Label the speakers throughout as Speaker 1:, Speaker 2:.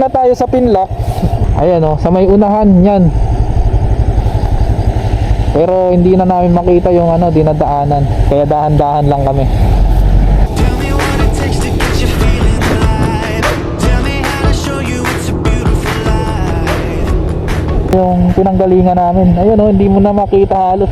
Speaker 1: Na tayo sa pinlock. Ayan oh, sa may unahan yan. Pero hindi na namin makita yung ano, dinadaanan. Kaya dahan-dahan lang kami. Yung pinanggalingan namin. Ayun oh, hindi mo na makita halos.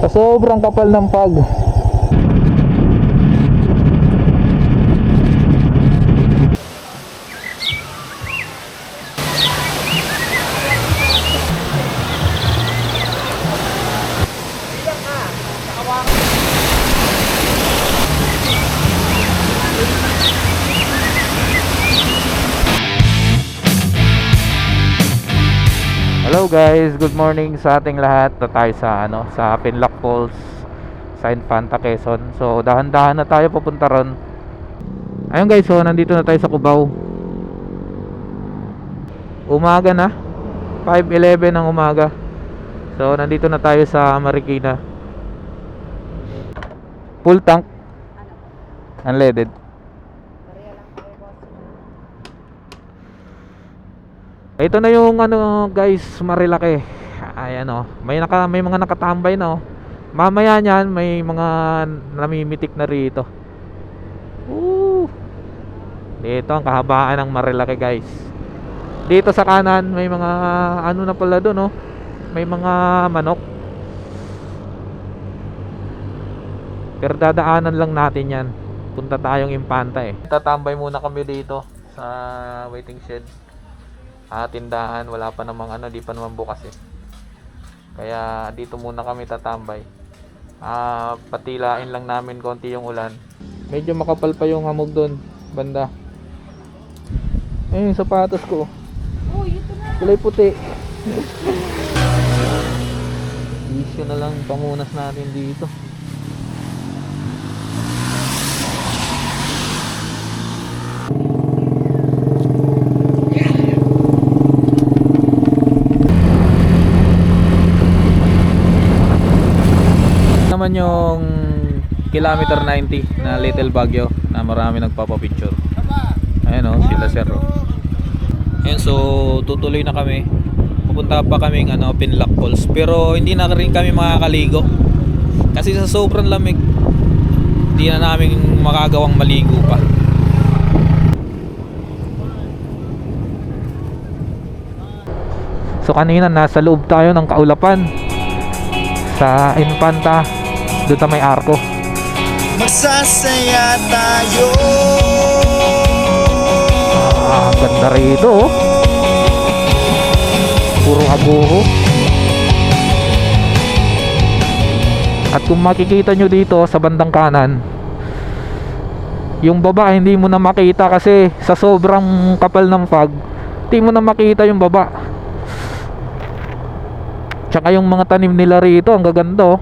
Speaker 1: Sa sobrang kapal ng pag. Guys, good morning sa ating lahat. Na tayo sa ano, sa Pinlock Falls sa Infanta Quezon. So dahan-dahan na tayo papunta ron. Ayun guys, so nandito na tayo sa Cubao. Umaga na. 5:11 ng umaga. So nandito na tayo sa Marikina. Full tank. Unleaded. Ito na yung ano guys, Marilaki. Ayan oh. May naka may mga nakatambay na oh. Mamaya niyan may mga namimitik na rito. Woo! Dito ang kahabaan ng Marilaki guys. Dito sa kanan may mga ano na pala doon oh. May mga manok. Pero dadaanan lang natin yan. Punta tayong Impanta eh. Tatambay muna kami dito sa waiting shed ah, tindahan wala pa namang ano di pa naman bukas eh. Kaya dito muna kami tatambay. Ah, patilain lang namin konti yung ulan. Medyo makapal pa yung hamog doon banda. Eh yung sapatos ko.
Speaker 2: Oh, ito na.
Speaker 1: kulay puti. Issue na lang pangunas natin dito naman yung kilometer 90 na Little Baguio na marami nagpapapicture. Ayun o sila sir oh. ayun so tutuloy na kami. Pupunta pa kaming ano, Pinlock Falls. Pero hindi na rin kami makakaligo. Kasi sa sobrang lamig hindi na namin makagawang maligo pa. So kanina nasa loob tayo ng kaulapan. Sa Infanta doon sa may arko
Speaker 3: Magsasaya tayo.
Speaker 1: Ah, ganda rito oh. Puro abuho. At kung makikita nyo dito sa bandang kanan, yung baba hindi mo na makita kasi sa sobrang kapal ng fog, hindi mo na makita yung baba. Tsaka yung mga tanim nila rito, ang gaganda oh.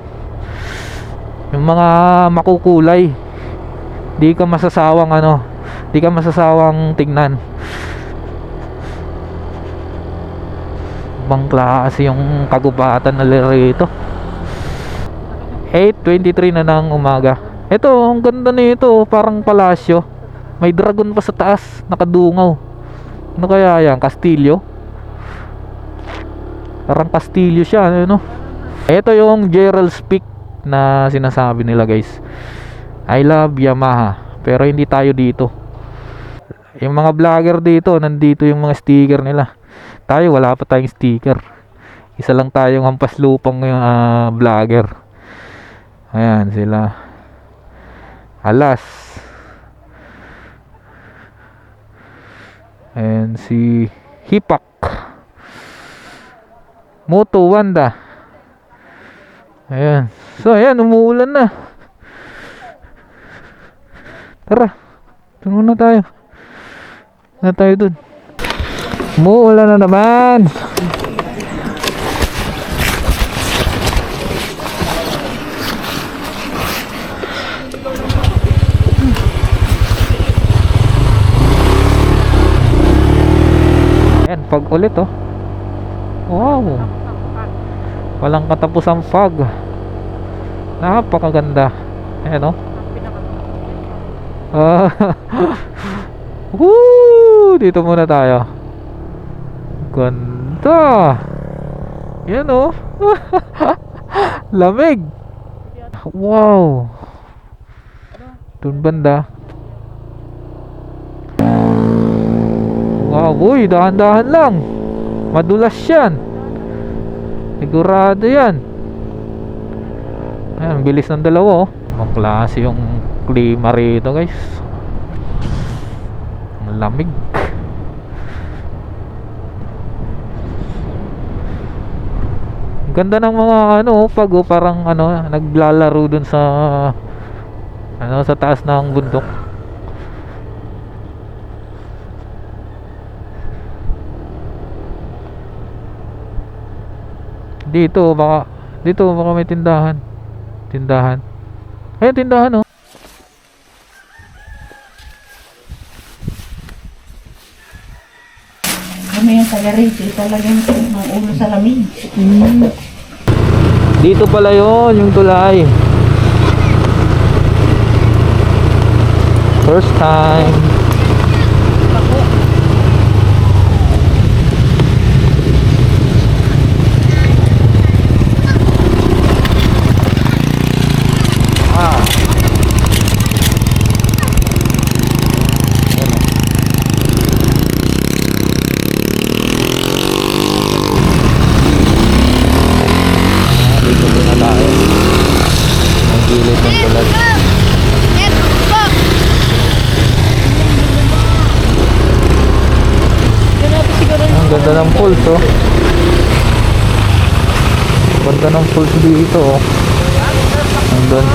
Speaker 1: Yung mga makukulay. Di ka masasawang ano, di ka masasawang tingnan. Ibang klase yung kagubatan nila rito. 8.23 na ng umaga. Ito, ang ganda nito, parang palasyo. May dragon pa sa taas, nakadungaw. Ano kaya yan? Kastilyo? Parang kastilyo siya, ano? Ito yung Gerald's Peak na sinasabi nila guys. I love Yamaha. Pero hindi tayo dito. Yung mga vlogger dito, nandito yung mga sticker nila. Tayo, wala pa tayong sticker. Isa lang tayong hampas lupang yung ah, vlogger. Ayan sila. Alas. And si Hipak. Moto Wanda. Ayan. So, ayan, umuulan na. Tara. Tungo na tayo. Na tayo dun. Umuulan na naman. Ayan, pag ulit oh. Wow. Walang katapusang fog. Napakaganda. Ayan oh. Ah. Woo! Dito muna tayo. Ganda. Yan oh. Lamig. Wow. Doon banda. Wow, uy, dahan-dahan lang. Madulas yan. Sigurado yan. Ayan, bilis ng dalawa oh. Ang klase yung klima rito guys. Ang lamig. Ang ganda ng mga ano, pag oh, parang ano, naglalaro dun sa ano sa taas ng bundok. Dito baka dito baka may tindahan. Tindahan. Ayun tindahan oh.
Speaker 2: Kami yung taga rito, talagang ng ulo sa lamig.
Speaker 1: Dito pala yon yung tulay. First time. Ah. Ayan o. Ah, dito muna tayo. Ang gilid ng tulad. Ang ganda ng pulse oh. Ganda ng pulse dito oh. Nandun.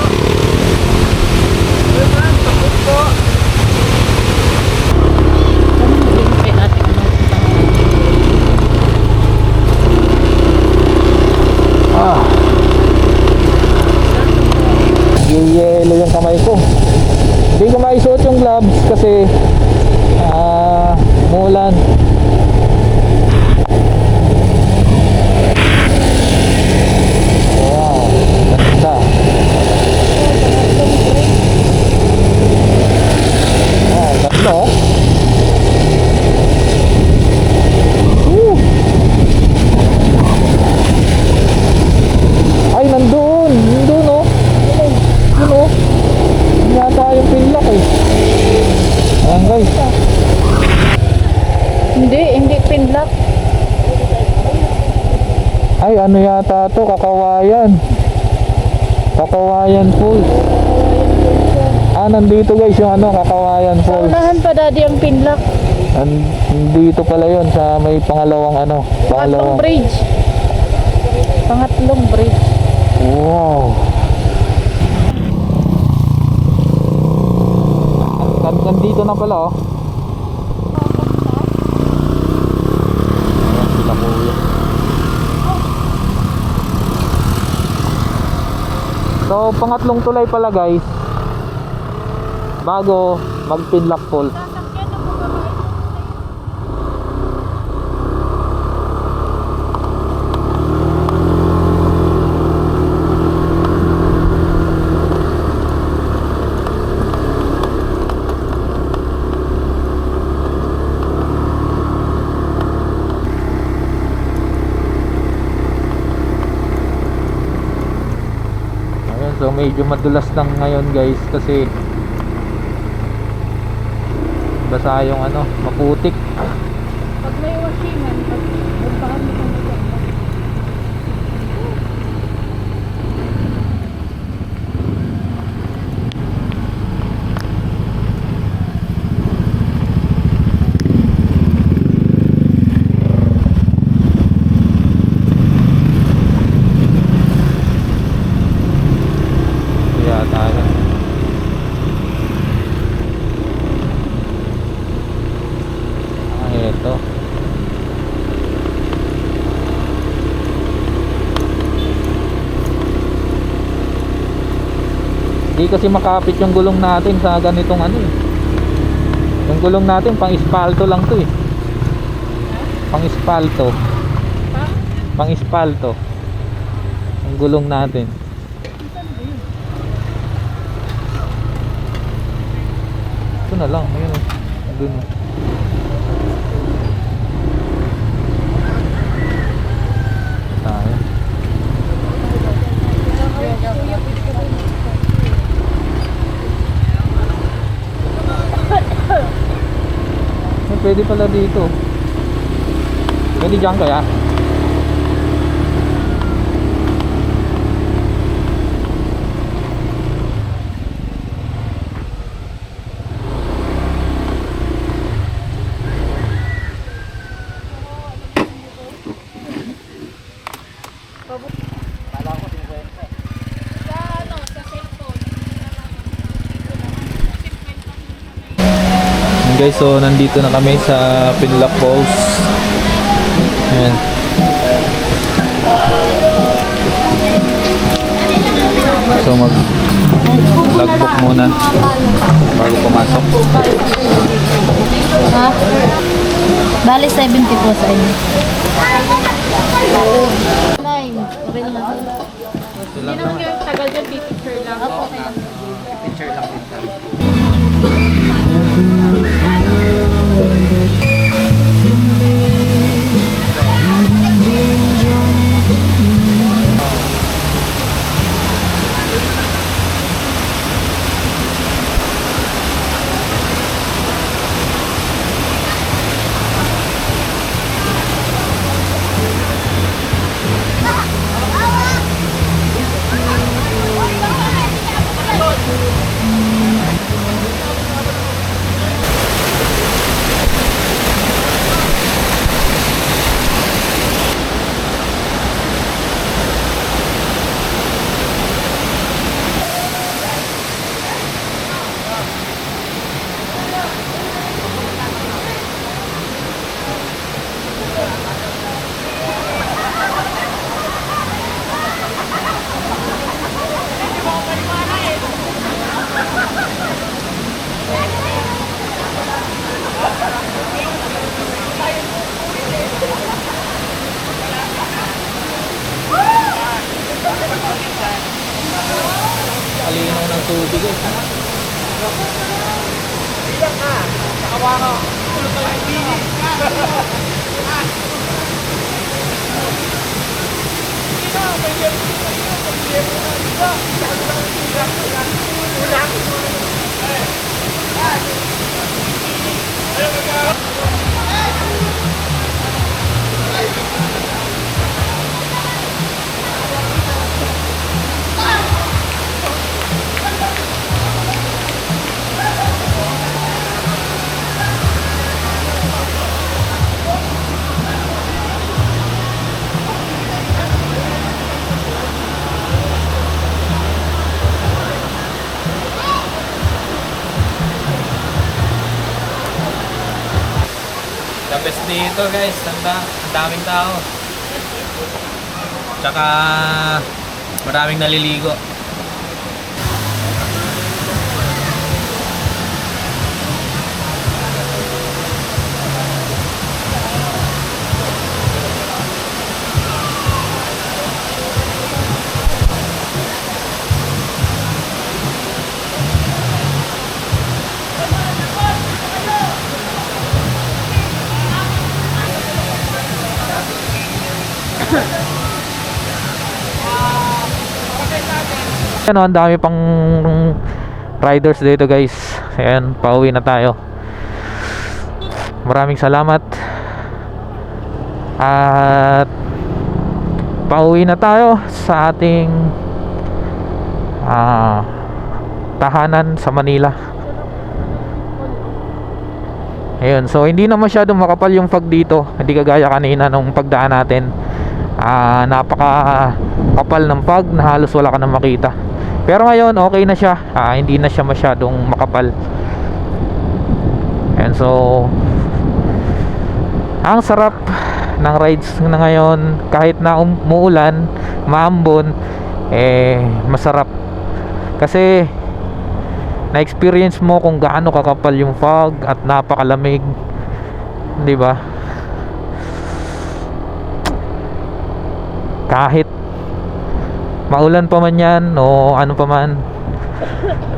Speaker 1: Ah. Yelo yung kamay ko. Hindi ko maisuot yung gloves kasi ah, mulan. Wow, ganda. Ah, ganda oh. Woo! Ay, nandun! Nandun oh! Yun oh! Yun yata yung pinlock eh. Ayan guys.
Speaker 2: Hindi, hindi pinlock.
Speaker 1: Ay, ano yata to? Kakawayan. Kakawayan Falls. Ah, nandito guys yung ano, Kakawayan Falls.
Speaker 2: unahan pa daddy ang pinlock.
Speaker 1: Nan- Nandito pala yun sa may pangalawang ano.
Speaker 2: Pangatlong
Speaker 1: Pangalawang.
Speaker 2: bridge. Pangatlong bridge.
Speaker 1: Wow. Nandito na pala oh. Ayan sila kuya. So, pangatlong tulay pala guys. Bago mag-pinlock falls. Ayun, so medyo madulas lang ngayon guys kasi basa yung ano, maputik.
Speaker 2: Pag may washingan, pag puntahan mo kami dyan.
Speaker 1: Kaya tayo. Ah, eto. Hindi kasi makapit yung gulong natin sa ganitong ano eh. Yung gulong natin pang ispalto lang to eh. Pang ispalto. Pang ispalto. Ang gulong natin. Ito na lang, ayun oh. Doon pwede pala dito. Pwede dyan kaya? Guys, so nandito na kami sa Pinlock Falls. Ayan. So mag logbook muna bago pumasok.
Speaker 4: Ha? Bali 70 po sa inyo. Nine. Okay na.
Speaker 2: Hindi naman yung tagal dyan, picture lang.
Speaker 1: Alinaw ng tubig eh. The best dito guys, ang, da- ang daming tao. Tsaka maraming naliligo. Ano, ang dami pang riders dito guys. Ayan, pauwi na tayo. Maraming salamat. At pauwi na tayo sa ating ah, tahanan sa Manila. Ayun, so hindi na masyadong makapal yung fog dito. Hindi kagaya kanina nung pagdaan natin. Ah, napaka kapal ng fog na halos wala ka na makita. Pero ngayon okay na siya. Ah, hindi na siya masyadong makapal. And so ang sarap ng rides na ngayon kahit na umuulan, maambon eh masarap. Kasi na-experience mo kung gaano kakapal yung fog at napakalamig. 'Di ba? Kahit maulan pa man yan o ano pa man.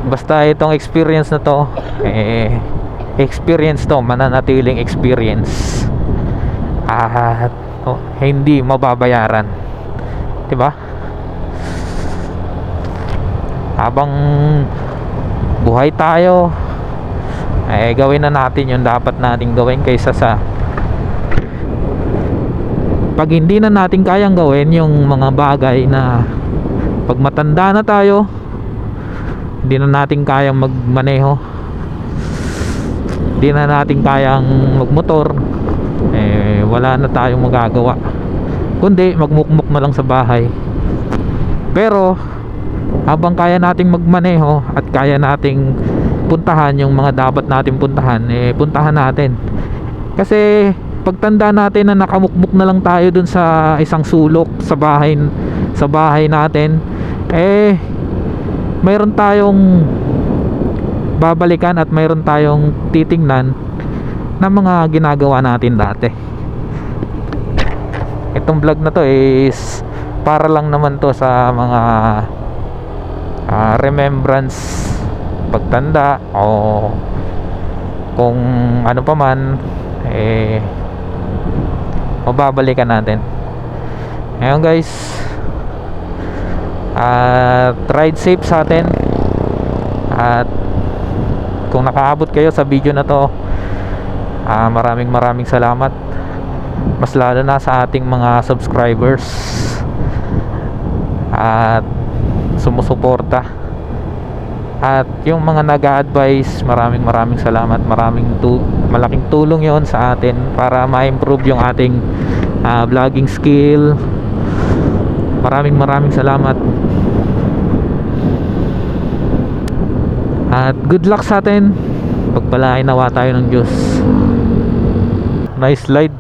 Speaker 1: Basta itong experience na to eh experience to mananatiling experience. At oh, hindi mababayaran. 'di ba? Habang buhay tayo eh gawin na natin yung dapat nating gawin kaysa sa pag hindi na natin kayang gawin yung mga bagay na pag matanda na tayo hindi na natin kayang magmaneho. Hindi na natin kayang magmotor. Eh wala na tayong magagawa. Kundi magmukmuk na lang sa bahay. Pero habang kaya nating magmaneho at kaya nating puntahan yung mga dapat nating puntahan eh puntahan natin. Kasi pagtanda natin na nakamukmuk na lang tayo dun sa isang sulok sa bahay sa bahay natin eh mayroon tayong babalikan at mayroon tayong titingnan na mga ginagawa natin dati. Itong vlog na to is para lang naman to sa mga ah, remembrance pagtanda o kung ano pa man eh mababalikan natin. Ngayon guys at ride safe sa atin. At kung nakaabot kayo sa video na to ah, maraming maraming salamat. Mas lalo na sa ating mga subscribers. At sumusuporta. At yung mga nag-advise maraming maraming salamat. Maraming tu malaking tulong yon sa atin para ma-improve yung ating ah, vlogging skill maraming maraming salamat. At good luck sa atin. Pagpalain nawa tayo ng Diyos. Nice slide.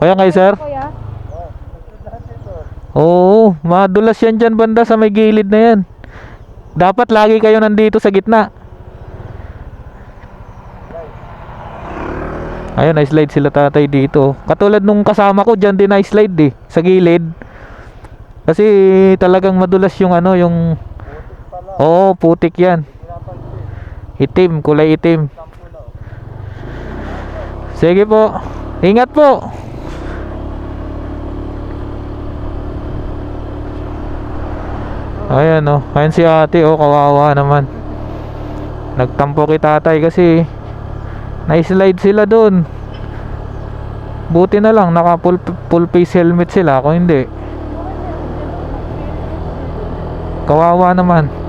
Speaker 1: Kaya kayo sir? Oo, madulas yan dyan banda sa may gilid na yan. Dapat lagi kayo nandito sa gitna. Ayun, na-slide sila tatay dito. Katulad nung kasama ko, dyan din na-slide eh, sa gilid. Kasi talagang madulas yung ano, yung... Oo, putik yan. Itim, kulay itim. Sige po. Ingat po. Ayan oh, ayan si ate oh, kawawa naman. Nagtampo kay tatay kasi na-slide sila doon. Buti na lang naka full, full face helmet sila kung hindi. Kawawa naman.